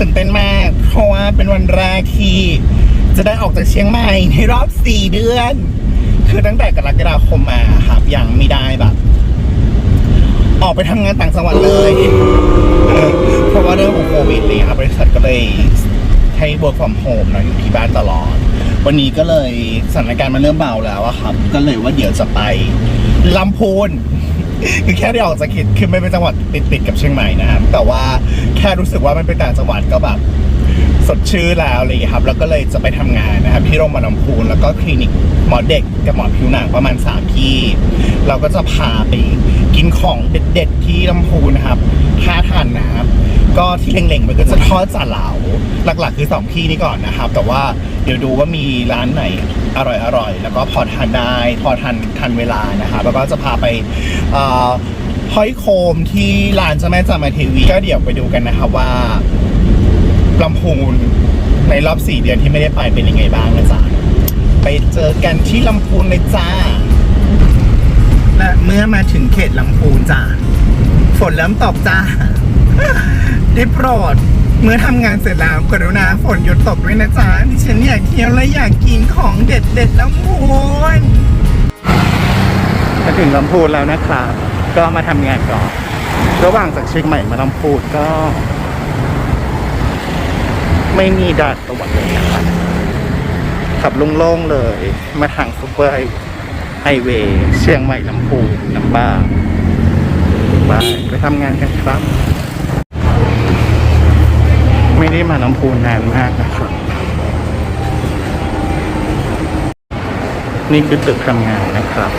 ตื่นเต้นมาก เพราะว่าเป็นวันแรกที่จะได้ออกจากเชียงใหม่ในรอบ 4 เดือน คือตั้งแต่กรกฎาคมมาครับยังไม่ได้แบบ ออกไปทำงานต่างจังหวัดเลย เพราะว่าเรื่องของโควิดเลยครับบริษัทก็เลยให้ work from home เนะอยู่ที่บ้านตลอด วันนี้ก็เลยสถานการณ์มันเริ่มเบาแล้วอะครับ ก็เลยว่าเดี๋ยวจะไปลำพูน คือแค่ได้ออกจากเขตคือไม่เป็นจังหวัดติดติดๆกับเชียงใหม่นะครับ แต่ว่าแค่รู้สึกว่ามันเป็นต่างจังหวัดก็แบบสดชื่นแล้วอะไรอย่างเงี้ยครับ แล้วก็เลยจะไปทำงานนะครับที่โรงพยาบาลลำพูนแล้วก็คลินิกหมอเด็กกับหมอผิวหนังประมาณ3ที่ เราก็จะพาไปกินของเด็ดๆที่ลำพูนนะครับถ้าทานนะครับ ก็ที่เล็งๆมันก็จะทอดจ่าเหลา หลักๆ คือสองที่นี้ก่อนนะครับ แต่ว่าเดี๋ยวดูว่ามีร้านไหนอร่อยๆแล้วก็พอทานได้พอทันทันเวลานะครับแล้วก็จะพาไปห้อยโคมที่ลานเจ้าแม่จามเทวีก็เดี๋ยวไปดูกันนะครับว่าลำพูนในรอบสี่เดือนที่ไม่ได้ไปเป็นยังไงบ้างนะจ๊ะไปเจอกันที่ลำพูนเลยจ้า และเมื่อมาถึงเขตลำพูนจ้าฝนเริ่มตกจ้าได้โปรด เมื่อทำงานเสร็จแล้วกรุณาฝนหยุดตกด้วยนะจ๊ะดิฉันอยากเที่ยวและอยากกินของเด็ดเด็ดลำพูนมาถึงลำพูนแล้วนะครับก็มาทำงานก่อน ระหว่างจากเชียงใหม่มาลำพูนก็ ไม่มีดานตรวจเลยนะครับขับโล่งๆเลย มาทางซุปเปอร์ไฮเวย์เชียงใหม่ลำพูนลำปางไปไปทำงานกันครับ ไม่ได้มาลำพูนนานมากนะครับนี่คือตึกทำงานนะครับ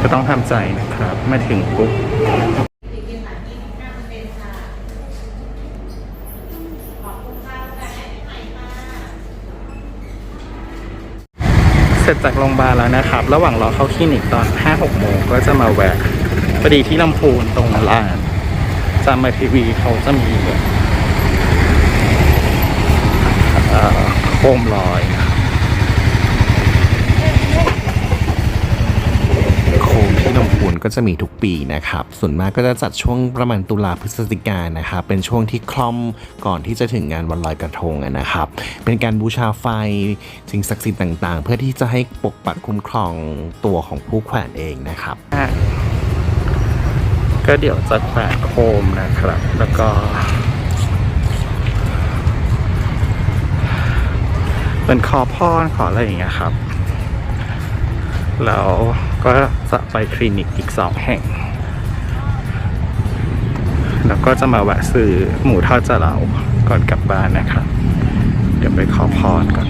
ก็ต้องทำใจนะครับมาถึงปุ๊บ ร็จจากโรงพยาบาลแล้วนะครับ ระหว่างรอเข้าคลินิกตอน 5-6 โมงก็จะมาแวะพอดีที่ลำพูนตรงลานจามาทีวีเขาจะมีเอ่อโคมลอยนะมที่ลำพูนก็ จะมีทุกปีนะครับ ส่วนมากก็จะจัดช่วงประมาณตุลาพฤศจิกายนนะครับ เป็นช่วงที่คล่อมก่อนที่จะถึงงานวันลอยกระทงนะครับ เป็นการบูชาไฟสิ่งศักดิ์สิทธิ์ต่างๆ เพื่อที่จะให้ปกปักคุ้มครองตัวของผู้แขวนเองนะครับ ก็เดี๋ยวจะแขวนโคมนะครับ แล้วก็เป็นขอพรขออะไรอย่างเงี้ยครับ แล้ว ก็จะไปคลินิกอีกสองแห่ง แล้วก็จะมาแวะซื้อหมูทอดจะเหลาก่อนกลับบ้านนะครับ เดี๋ยวไปขอพรก่อน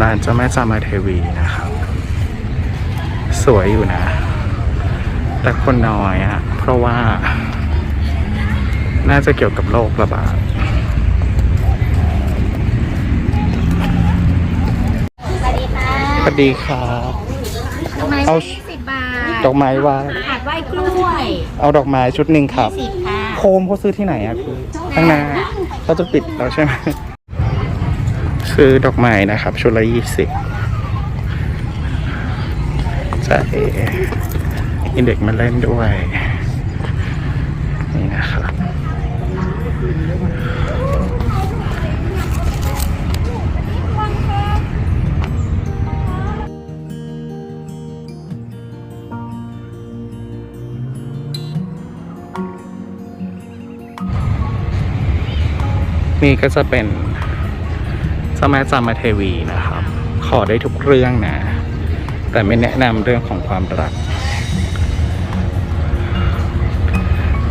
ร้านเจ้าแม่จามาเทวีนะครับ สวยอยู่นะ แต่คนน้อยอะเพราะว่า น่าจะเกี่ยวกับโรคระบาดสวัสดีค่ะสวัสดีครับดอกไม้เอายี่สิบบาทดอกไม้ว่าถาดไหว้กล้วยเอาดอกไม้ชุดหนึ่งครับ สิบค่ะโคมเขาซื้อที่ไหนอะพี่ข้างหน้าเขาจะปิดแล้วใช่ไหมซื้อดอกไม้นะครับ ชุดละยี่สิบจะเออินเด็กมาเล่นด้วย นี่นะครับ นี่ก็จะเป็นเจ้าแม่จามาเทวีนะครับ ขอได้ทุกเรื่องนะ แต่ไม่แนะนำเรื่องของความรัก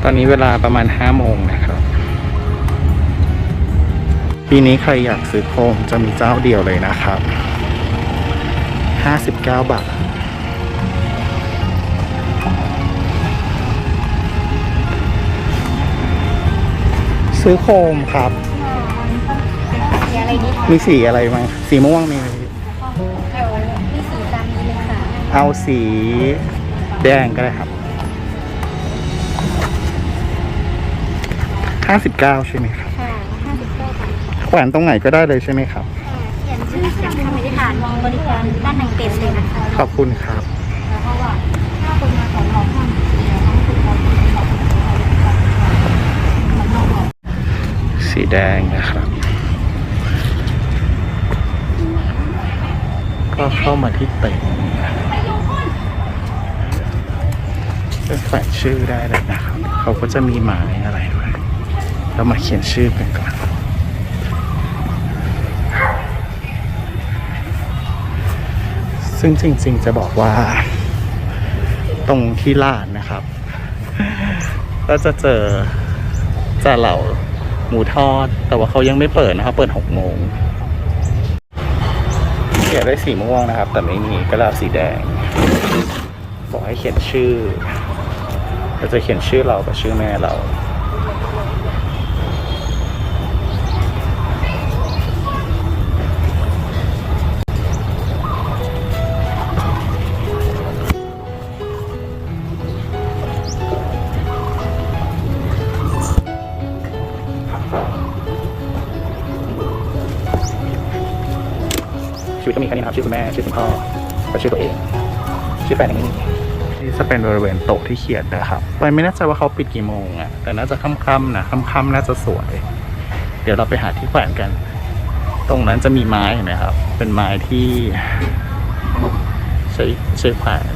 ตอนนี้เวลาประมาณห้าโมงนะครับ ปีนี้ใครอยากซื้อโคมจะมีเจ้าเดียวเลยนะครับห้าสิบเก้าบาท ซื้อโคมครับ สีอะไรดีคะมีสีอะไรไหมสีม่วงมีไหมพี่เดี๋ยวมีสีตามนี้เลยค่ะเอาสีแดงก็ได้ครับห้าสิบเก้าใช่ไหมครับ แขวนตรงไหนก็ได้เลยใช่ไหมครับค่ะเขียนชื่อกับคำอธิษฐานมองบริการด้านในเต็มเลยนะคะขอบคุณครับเพราะว่าถ้าคนมาของเราห้ามสีแดงนะครับ ก็เข้ามาที่เต็นท์จะแฝงชื่อได้เลยนะครับ เขาก็จะมีหมายอะไรด้วยเรามาเขียนชื่อกันก่อน ซึ่งจริงๆจะบอกว่า ตรงที่ลานนะครับ ก็จะเจอจะเหล่าหมูทอด แต่ว่าเขายังไม่เปิดนะครับ เปิดหกโมงเขียนได้สีม่วงนะครับ แต่ไม่มีก็เลยเอาสีแดง บอกให้เขียนชื่อเราจะเขียนชื่อเรากับชื่อแม่เรา วิตก็มีแค่นี้นะครับชื่อคุณแม่ชื่อคุณพ่อและชื่อตัวเอง ชื่อแฟนอย่างนี้นี่จะเป็นบริเวณโต๊ะที่เขียนนะครับไปไม่แน่ใจว่าเขาปิดกี่โมงอะ่ะแต่น่าจะค่ำๆนะค่ำๆน่าจะสวย เดี๋ยวเราไปหาที่แขวนกัน ตรงนั้นจะมีไม้เห็นไหมครับ เป็นไม้ที่ใช้ใช้แขวน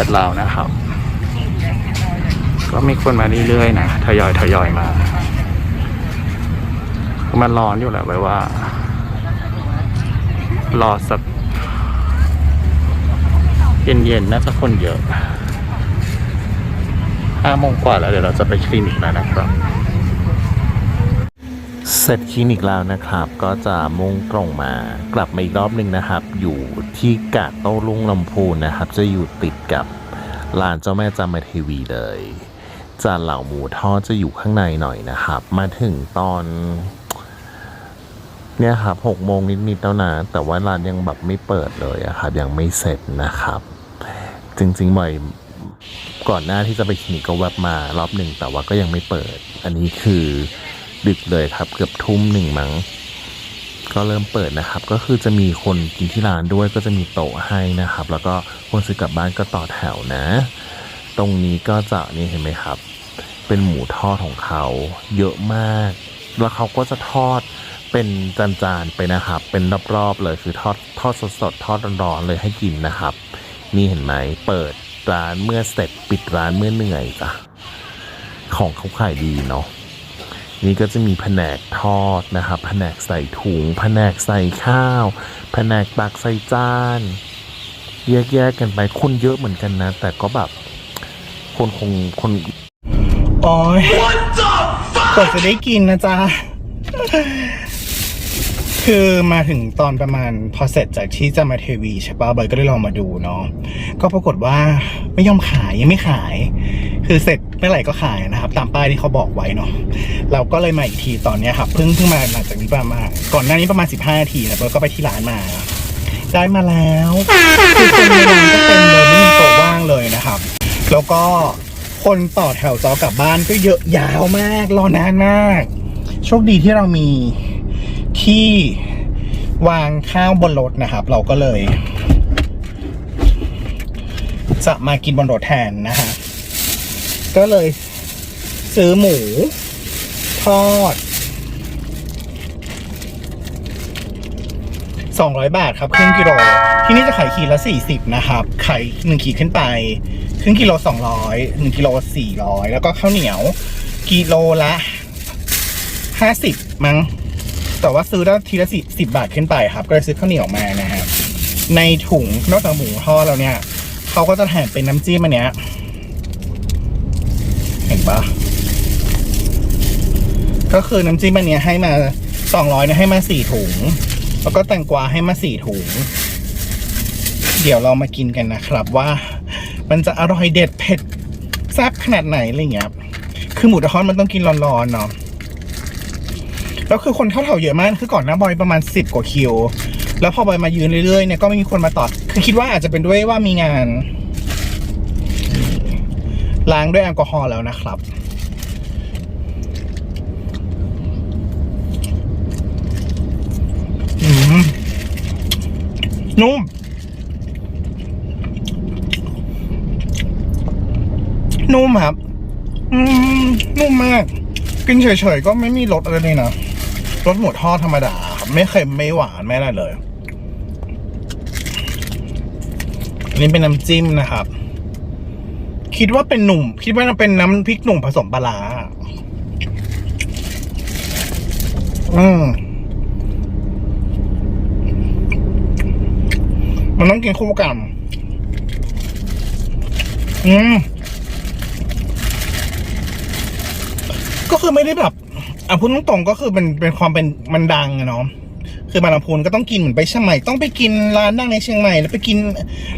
แขวนเสร็จแล้วนะครับ ก็มีคนมาเรื่อยๆนะทยอยทยอยมา มันร้อนอยู่แหละไว้ว่า รอสักเย็นๆน่าจะคนเยอะห้าโมงกว่าแล้วเดี๋ยวเราจะไปคลินิกแล้วนะครับ เสร็จคลินิกแล้วนะครับ ก็จะมุ่งตรงมากลับมาอีกรอบหนึ่งนะครับ อยู่ที่กาดโต้ลุงลำพูนนะครับ จะอยู่ติดกับลานเจ้าแม่จามเทวีเลยจานเหล่าหมูทอดจะอยู่ข้างในหน่อยนะครับ มาถึงตอน เนี่ยครับหกโมงนิดๆแล้วนะ แต่ว่าร้านยังแบบไม่เปิดเลยอะครับยังไม่เสร็จนะครับ จริงๆบ่อยก่อนหน้าที่จะไปคลินิกก็แวบมารอบหนึ่งแต่ว่าก็ยังไม่เปิด อันนี้คือ ดึกเลยครับ เกือบทุ่มหนึ่งมั้งก็เริ่มเปิดนะครับ ก็คือจะมีคนกินที่ร้านด้วยก็จะมีโต๊ะให้นะครับ แล้วก็คนซื้อกลับบ้านก็ต่อแถวนะ ตรงนี้ก็จะนี่เห็นไหมครับ เป็นหมูทอดของเขา เยอะมาก แล้วเขาก็จะทอดเป็นจานๆไปนะครับ เป็นรอบๆเลยคือทอดทอดสดๆทอดร้อนๆเลยให้กินนะครับ นี่เห็นไหมเปิดร้านเมื่อเสร็จปิดร้านเมื่อเหนื่อยจ้ะของเขาขายดีเนาะ นี่ก็จะมีแผนกทอดนะครับแผนกใส่ถุง แผนกใส่ข้าว แผนกตักใส่จานแยกๆกันไปคนเยอะเหมือนกันนะ แต่ก็แบบคนคงคนโอ้ยกว่าจะได้กินนะจ๊ะ คือมาถึงตอนประมาณพอเสร็จจากที่จะมาเทวีใช่ปะบอยก็ได้ลองมาดูเนาะก็ปรากฏว่าไม่ยอมขายยังไม่ขาย คือเสร็จเมื่อไหร่ก็ขายนะครับ ตามป้ายที่เขาบอกไว้เนาะเราก็เลยมาอีกทีตอนเนี้ยครับเพิ่งเพิ่งมาหลังจากนี้ประมาณก่อนหน้านี้ประมาณ 15 นาทีนะบอยก็ไปที่ร้านมา ได้มาแล้วคือคนในร้านก็เต็มเลยไม่มีโต๊ะว่างเลยนะครับ แล้วก็คนต่อแถวจอกลับบ้านก็เยอะยาวมากรอนานมาก โชคดีที่เรามี ที่วางข้าวบนรถนะครับ เราก็เลย จะมากินบนรถแทนนะฮะก็เลยซื้อหมู ทอด 200 บาทครับ ครึ่งกิโล ที่นี่จะขายขีดละ 40 นะครับขาย1ขีดขึ้นไป ครึ่งกิโล 200 1กิโล 400 แล้วก็ข้าวเหนียว กิโลละ 50 มั้ง แต่ว่าซื้อได้ทีละสิสิบบาทขึ้นไปครับ ก็เลยซื้อข้าวเหนียวมานะครับ ในถุงนอกจากหมูทอดแล้วเนี่ยเขาก็จะแถมเป็นน้ำจิ้มอันเนี้ย เห็นปะก็คือน้ำจิ้มอันเนี้ยให้มาสองร้อยเนี่ยให้มาสี่ถุง แล้วก็แตงกวาให้มาสี่ถุง เดี๋ยวเรามากินกันนะครับว่า มันจะอร่อยเด็ดเผ็ดแซ่บขนาดไหนอะไรเงี้ยครับคือหมูทอดมันต้องกินร้อนๆเนาะ แล้วคือคนเข้าแถวเยอะมากคือก่อนหน้าบอยประมาณสิบกว่าคิว แล้วพอบอยมายืนเรื่อยๆเนี่ยก็ไม่มีคนมาต่อคือคิดว่าอาจจะเป็นด้วยว่ามีงาน ล้างด้วยแอลกอฮอล์แล้วนะครับนุ่มนุ่มครับ อืม นุ่มมาก กินเฉยๆ ก็ไม่มีรสอะไรเลยนะ รสหมูทอดธรรมดาครับไม่เค็มไม่หวานไม่อะไรเลยอันนี้เป็นน้ำจิ้มนะครับ คิดว่าเป็นหนุ่ม คิดว่าเป็นน้ำพริกหนุ่มผสมปลาร้าอืมมันต้องกินคู่กันอืมก็คือไม่ได้แบบ อะพูดตรงๆก็คือเป็นเป็นความเป็นมันดังอะเนาะคือบางลำพูนก็ต้องกินเหมือนไปเชียงใหม่ต้องไปกินร้านดังในเชียงใหม่แล้วไปกิน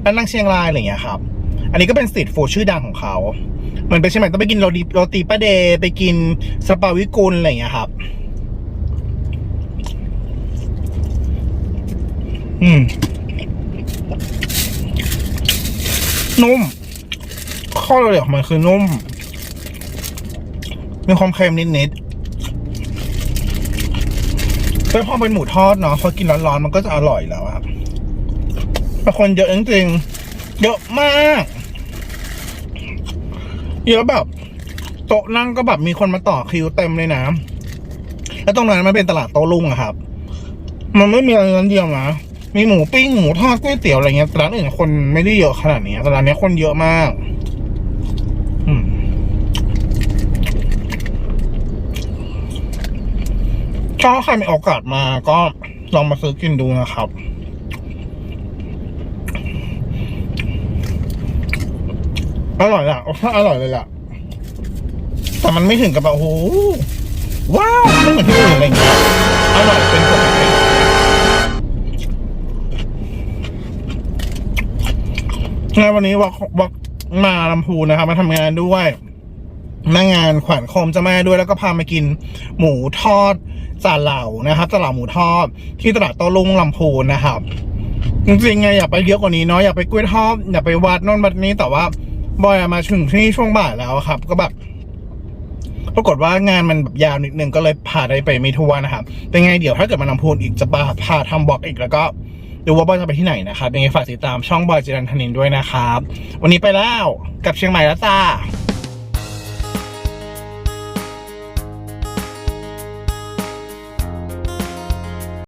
ร้านดังเชียงรายอะไรอย่างเงี้ยครับ อันนี้ก็เป็นสตรีทฟู้ดชื่อดังของเขาเหมือนไปเชียงใหม่ต้องไปกินโรตีโรตีป้าเดย์ไปกินสปาวิกุลอะไรอย่างเงี้ยครับ อืมนุ่มข้อเลยของมันคือนุ่ม มีความเค็มนิดๆ แล้วพอเป็นหมูทอดเนาะพอกินร้อนๆมันก็จะอร่อยแล้วอะแต่คนเยอะจริงๆเยอะมากเยอะแบบโต๊ะนั่งก็แบบมีคนมาต่อคิวเต็มเลยนะแล้วตรงนั้นมันเป็นตลาดโต้รุ่งอะครับ มันไม่มีอะไรนั้นเดียวนะมีหมูปิ้งหมูทอดก๋วยเตี๋ยวอะไรเงี้ยต่ร้านอื่นคนไม่ได้เยอะขนาดนี้แต่ร้านนี้คนเยอะมาก อืม ถ้าใครมีโอกาสมาก็ลองมาซื้อกินดูนะครับ อร่อยละถ้าอร่อยเลยล่ะ แต่มันไม่ถึงกับแบบโอ้โหว้าวไม่เหมือนที่อื่นอะไรอย่างเงี้ยอร่อยเป็นปกติงานวันนี้วักวักมาลำพูนนะครับ มาทำงานด้วยหน้างานขวัญโคมเจะแม่ด้วยแล้วก็พามากิน หมูทอด จาเหล่านะครับจาเหล่าหมูทอดที่ตลาดโตลุงลำพูนนะครับ จริงๆไงอยากไปเยอะกว่านี้เนาะอยากไปกล้วยทอดอยากไปวัดโน่นวัดนี้แต่ว่าบอยมาถึงที่ช่วงบ่ายแล้วครับ ก็แบบปรากฏว่างานมันแบบยาวนิดนึงก็เลยพาได้ไปไม่ทั่วนะครับเป็นไงเดี๋ยวถ้าเกิดมาลำพูนอีกจะพาพาทำบล็อกอีกแล้วก็ดูว่าบอยจะไปที่ไหนนะครับยังไงฝากติดตามช่องบอยจิรันธนินด้วยนะครับ วันนี้ไปแล้วกับเชียงใหม่แล้วจ้า